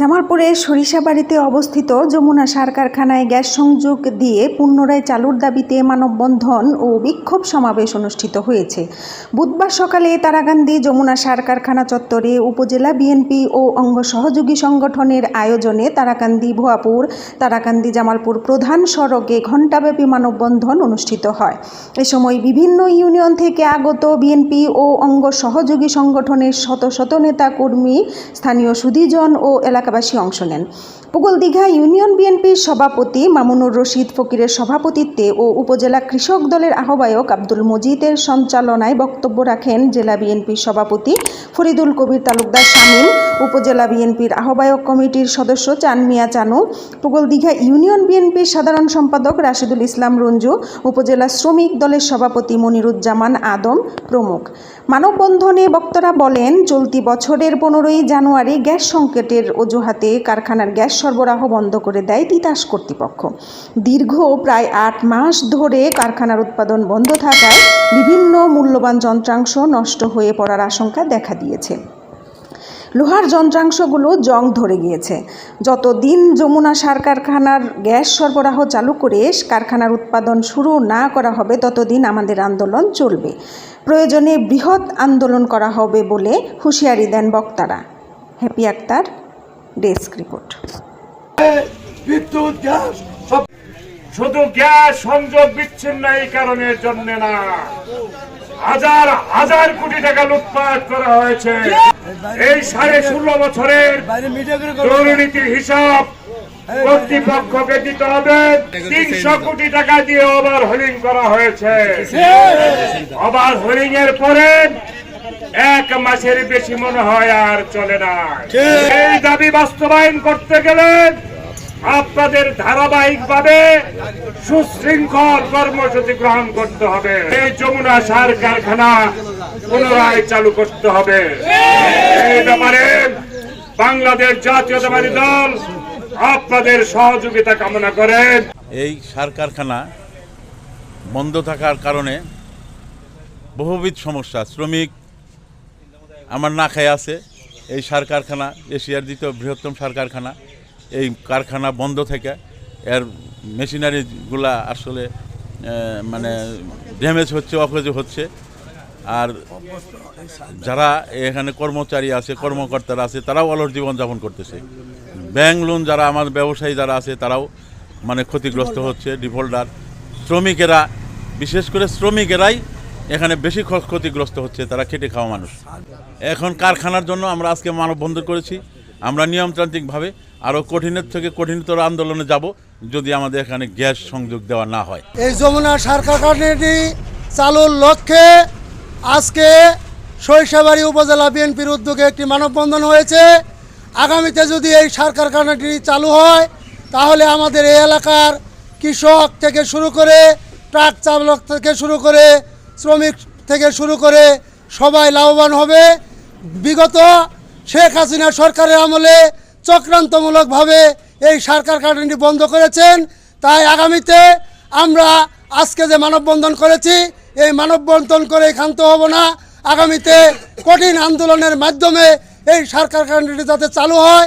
জামালপুরের সরিষাবাড়িতে অবস্থিত যমুনা সার কারখানায় গ্যাস সংযোগ দিয়ে পুনরায় চালুর দাবিতে মানববন্ধন ও বিক্ষোভ সমাবেশ অনুষ্ঠিত হয়েছে। বুধবার সকালে তারাকান্দি যমুনা সার কারখানা চত্বরে উপজেলা বিএনপি ও অঙ্গ সহযোগী সংগঠনের আয়োজনে তারাকান্দি ভুয়াপুর তারাকান্দি জামালপুর প্রধান সড়কে ঘণ্টাব্যাপী মানববন্ধন অনুষ্ঠিত হয়। এ সময় বিভিন্ন ইউনিয়ন থেকে আগত বিএনপি ও অঙ্গ সহযোগী সংগঠনের শত শত নেতা কর্মী স্থানীয় সুধীজন ও এলাকাবাসী অংশ নেন। পুগলদিঘা ইউনিয়ন বিএনপির সভাপতি মামুনুর রশিদ ফকিরের সভাপতিত্বে ও উপজেলা কৃষক দলের আহ্বায়ক আব্দুল মজিদের সঞ্চালনায় বক্তব্য রাখেন জেলা বিএনপির সভাপতি ফরিদুল কবির তালুকদার শামীম, উপজেলা বিএনপির আহ্বায়ক কমিটির সদস্য চান মিয়া চানু পুগলদিঘা ইউনিয়ন বিএনপির সাধারণ সম্পাদক রাশিদুল ইসলাম রঞ্জু, উপজেলা শ্রমিক দলের সভাপতি মনিরুজ্জামান আদম প্রমুখ। মানববন্ধনে বক্তারা বলেন, চলতি বছরের পনেরোই জানুয়ারি গ্যাস সংকটের অজুহাতে কারখানার গ্যাস সরবরাহ বন্ধ করে দেয় তিতাস কর্তৃপক্ষ। দীর্ঘ প্রায় আট মাস ধরে কারখানার উৎপাদন বন্ধ থাকায় বিভিন্ন মূল্যবান যন্ত্রাংশ নষ্ট হয়ে পড়ার আশঙ্কা দেখা দিয়েছে। লোহার যন্ত্রাংশগুলো জং ধরে গিয়েছে। যতদিন যমুনা সার কারখানার গ্যাস সরবরাহ চালু করে কারখানার উৎপাদন শুরু না করা হবে, ততদিন আমাদের আন্দোলন চলবে। প্রয়োজনে বৃহৎ আন্দোলন করা হবে বলে হুঁশিয়ারি দেন বক্তারা। হ্যাপি আক্তার। Desk report. বিদ্যুৎ গ্যাস শুধু গ্যাস সংযোগ বিচ্ছিন্ন এই কারণের জন্য না। হাজার হাজার কোটি টাকা লুটপাট করা হয়েছে। এই সাড়ে ষোলো বছরের দুর্নীতির হিসাব কর্তৃপক্ষকে দিতে হবে। তিনশো কোটি টাকা দিয়ে ওভার হোলিং করা হয়েছে। ওভার হোলিং এর পরে এক মাসের বেশি মনে হয় আর চলে না। এই দাবি বাস্তবায়ন করতে গেলে আপনাদের ধারাবাহিক ভাবে সুশৃঙ্খল কর্মসূচি গ্রহণ করতে হবে। এই যমুনা সার কারখানা পুনরায় চালু করতে হবে। এই ব্যাপারে বাংলাদেশ জাতীয়তাবাদী দল আপনাদের সহযোগিতা কামনা করেন। এই সার কারখানা বন্ধ থাকার কারণে বহুবিধ সমস্যা শ্রমিক আমার না খেয়ে আছে। এই সার কারখানা, এশিয়ার দ্বিতীয় বৃহত্তম সার কারখানা, এই কারখানা বন্ধ থেকে এর মেশিনারিগুলা আসলে মানে ড্যামেজ হচ্ছে অকেজ হচ্ছে। আর যারা এখানে কর্মচারী আছে, কর্মকর্তারা আছে, তারাও অলস জীবনযাপন করতেছে। ব্যাংক লোন যারা আমার ব্যবসায়ী যারা আছে, তারাও মানে ক্ষতিগ্রস্ত হচ্ছে, ডিফল্টার। শ্রমিকেরা, বিশেষ করে শ্রমিকেরাই এখানে বেশি ক্ষতিগ্রস্ত হচ্ছে তারা খেটে খাওয়া মানুষ। এখন কারখানার জন্য আমরা আজকে মানববন্ধন করেছি। আমরা নিয়মতান্ত্রিকভাবে আরও কঠিনের থেকে কঠিনতর আন্দোলনে যাব যদি আমাদের এখানে গ্যাস সংযোগ দেওয়া না হয়। এই যমুনা সার কারখানাটি চালুর লক্ষ্যে আজকে সরিষাবাড়ি উপজেলা বিএনপির উদ্যোগে একটি মানববন্ধন হয়েছে। আগামীতে যদি এই সার কারখানাটি চালু হয়, তাহলে আমাদের এই এলাকার কৃষক থেকে শুরু করে ট্রাক চালক থেকে শুরু করে শ্রমিক থেকে শুরু করে সবাই লাভবান হবে। বিগত শেখ হাসিনা সরকারের আমলে চক্রান্তমূলকভাবে এই সার কারখানাটি বন্ধ করেছেন। তাই আগামীতে আমরা আজকে যে মানববন্ধন করেছি, এই মানববন্ধন করে ক্ষান্ত হব না। আগামীতে কঠিন আন্দোলনের মাধ্যমে এই সার কারখানাটি যাতে চালু হয়